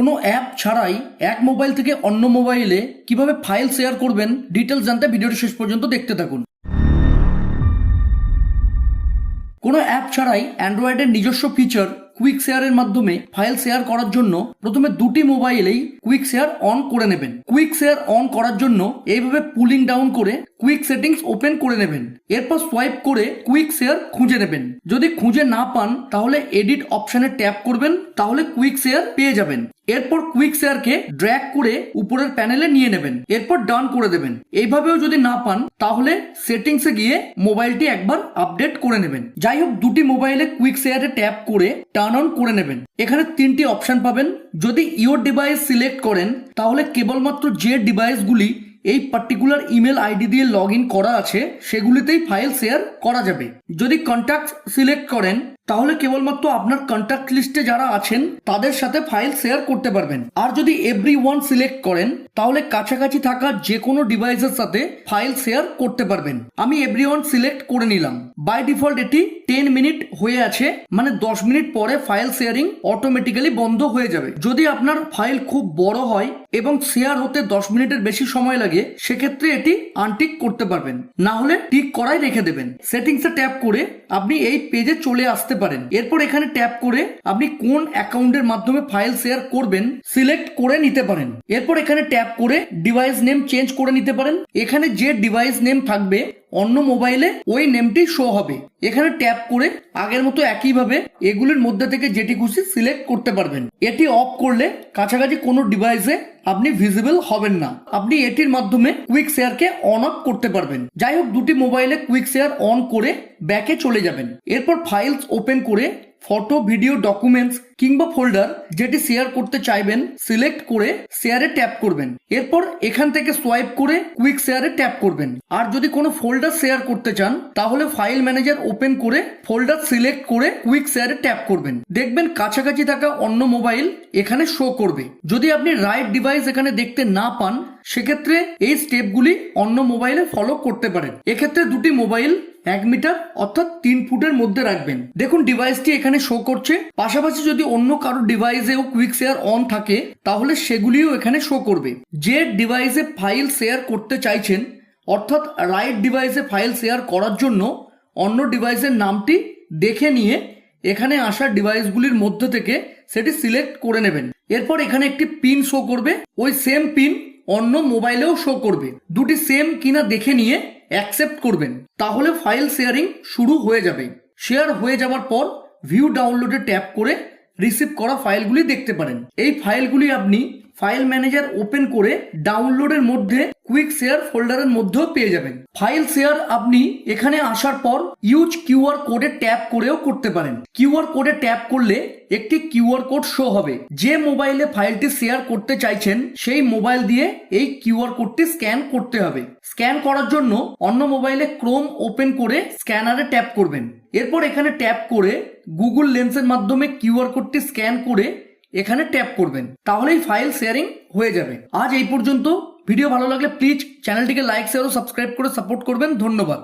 কোনো অ্যাপ ছাড়াই এক মোবাইল থেকে অন্য মোবাইলে কীভাবে ফাইল শেয়ার করবেন ডিটেলস জানতে ভিডিওটি শেষ পর্যন্ত দেখতে থাকুন। কোনো অ্যাপ ছাড়াই অ্যান্ড্রয়েডের নিজস্ব ফিচার কুইক শেয়ারের মাধ্যমে ফাইল শেয়ার করার জন্য প্রথমে দুটি মোবাইলেই কুইক শেয়ার অন করে নেবেন। কুইক শেয়ার অন করার জন্য এইভাবে পুলিং ডাউন করে কুইক সেটিংস ওপেন করে নেবেন। এরপর সোয়াইপ করে কুইক শেয়ার খুঁজে নেবেন। যদি খুঁজে না পান, তাহলে এডিট অপশনে ট্যাপ করবেন, তাহলে কুইক শেয়ার পেয়ে যাবেন। এরপর কুইক শেয়ারকে ড্র্যাগ করে উপরের প্যানেলে নিয়ে নেবেন। এরপর ডান করে দেবেন। এইভাবেও যদি না পান, তাহলে সেটিংসে গিয়ে মোবাইলটি একবার আপডেট করে নেবেন। যাই হোক, দুটি মোবাইলে কুইক শেয়ারে ট্যাপ করে টার্ন অন করে নেবেন। এখানে তিনটি অপশন পাবেন। যদি ইওর ডিভাইস সিলেক্ট করেন, তাহলে কেবলমাত্র যে ডিভাইসগুলি এই পার্টিকুলার ইমেল আইডি দিয়ে লগ ইন করা আছে, সেগুলিতেই ফাইল শেয়ার করা যাবে। যদি কন্ট্যাক্ট সিলেক্ট করেন, তাহলে কেবলমাত্র আপনার কন্ট্যাক্ট লিস্টে যারা আছেন, তাদের সাথে ফাইল শেয়ার করতে পারবেন। আর যদি এভরি ওয়ান সিলেক্ট করেন, তাহলে কাছাকাছি থাকা যে কোনো ডিভাইসের সাথে ফাইল শেয়ার করতে পারবেন। আমি এভরি ওয়ান সিলেক্ট করে নিলাম। বাই ডিফল্ট এটি টেন মিনিট হয়ে আছে মানে দশ মিনিট পরে ফাইল শেয়ারিং অটোমেটিক্যালি বন্ধ হয়ে যাবে। যদি আপনার ফাইল খুব বড় হয় এবং শেয়ার হতে দশ মিনিটের বেশি সময় লাগে, সেক্ষেত্রে এটি আনটিক করতে পারবেন। না হলে টিক করাই রেখে দেবেন। সেটিংসে ট্যাপ করে আপনি এই পেজে চলে আসতে পারেন। এরপর এখানে ট্যাপ করে আপনি কোন অ্যাকাউন্টের মাধ্যমে ফাইল শেয়ার করবেন সিলেক্ট করে নিতে পারেন। এরপর এখানে ট্যাপ করে ডিভাইস নেম চেঞ্জ করে নিতে পারেন। এখানে যে ডিভাইস নেম থাকবে, অন্য মোবাইলে ওই নেমটি শো হবে। এখানে ট্যাপ করে আগের মতো একইভাবে এগুলির মধ্যে থেকে যেটি খুশি সিলেক্ট করতে পারবেন। এটি অফ করলে কাছাকাছি কোনো ডিভাইসে আপনি ভিজিবল হবেন না। আপনি এটির মাধ্যমে কুইক শেয়ারকে অন অফ করতে পারবেন। যাই হোক, দুটি মোবাইলে কুইক শেয়ার অন করে ব্যাকে চলে যাবেন। এরপর ফাইলস ওপেন করে ফটো ভিডিও ডকুমেন্টস কিংবা ফোল্ডার যেটি শেয়ার করতে চাইবেন সিলেক্ট করে শেয়ারে ট্যাপ করবেন। এরপর এখান থেকে সোয়াইপ করে কুইক শেয়ারে ট্যাপ করবেন। আর যদি কোনো ফোল্ডার শেয়ার করতে চান, তাহলে ফাইল ম্যানেজার ওপেন করে ফোল্ডার সিলেক্ট করে কুইক শেয়ারে ট্যাপ করবেন। দেখবেন কাছাকাছি থাকা অন্য মোবাইল এখানে শো করবে। যদি আপনি রাইট ডিভাইস এখানে দেখতে না পান, সেক্ষেত্রে এই স্টেপগুলি অন্য মোবাইলে ফলো করতে পারেন। এক্ষেত্রে দুটি মোবাইল এক মিটার অর্থাৎ তিন ফুটের মধ্যে রাখবেন। দেখুন ডিভাইসটি এখানে শো করছে। পাশাপাশি যদি অন্য কারও ডিভাইসেও কুইক শেয়ার অন থাকে, তাহলে সেগুলিও এখানে শো করবে। যে ডিভাইসে ফাইল শেয়ার করতে চাইছেন, অর্থাৎ রাইট ডিভাইসে ফাইল শেয়ার করার জন্য অন্য ডিভাইসের নামটি দেখে নিয়ে এখানে আসা ডিভাইসগুলির মধ্যে থেকে সেটি সিলেক্ট করে নেবেন। এরপর এখানে একটি পিন শো করবে। ওই সেম পিন অন্য মোবাইলেও শো করবে। দুটি সেম কিনা দেখে নিয়ে অ্যাকসেপ্ট করবেন। তাহলে ফাইল শেয়ারিং শুরু হয়ে যাবে। শেয়ার হয়ে যাওয়ার পর ভিউ ডাউনলোডে ট্যাপ করে রিসিভ করা ফাইলগুলি দেখতে পারেন। এই ফাইলগুলি আপনি ফাইল ম্যানেজার ওপেন করে ডাউনলোডের মধ্যে কুইক শেয়ার ফোল্ডারের মধ্যেও পেয়ে যাবেন। ফাইল শেয়ার আপনি এখানে আসার পর ইউজ কিউআর কোডে ট্যাপ করেও করতে পারেন। কিউআর কোডে ট্যাপ করলে একটি কিউআর কোড শো হবে। যে মোবাইলে ফাইলটি শেয়ার করতে চাইছেন, সেই মোবাইল দিয়ে এই কিউআর কোডটি স্ক্যান করতে হবে। স্ক্যান করার জন্য অন্য মোবাইলে ক্রোম ওপেন করে স্ক্যানারে ট্যাপ করবেন। এরপর এখানে ট্যাপ করে গুগল লেন্সের মাধ্যমে কিউআর কোডটি স্ক্যান করে এখানে ট্যাপ করবেন, তাহলেই ফাইল শেয়ারিং হয়ে যাবে। আজ এই পর্যন্ত। ভিডিও ভালো লাগলে প্লিজ চ্যানেলটিকে লাইক শেয়ার ও সাবস্ক্রাইব করে সাপোর্ট করবেন। ধন্যবাদ।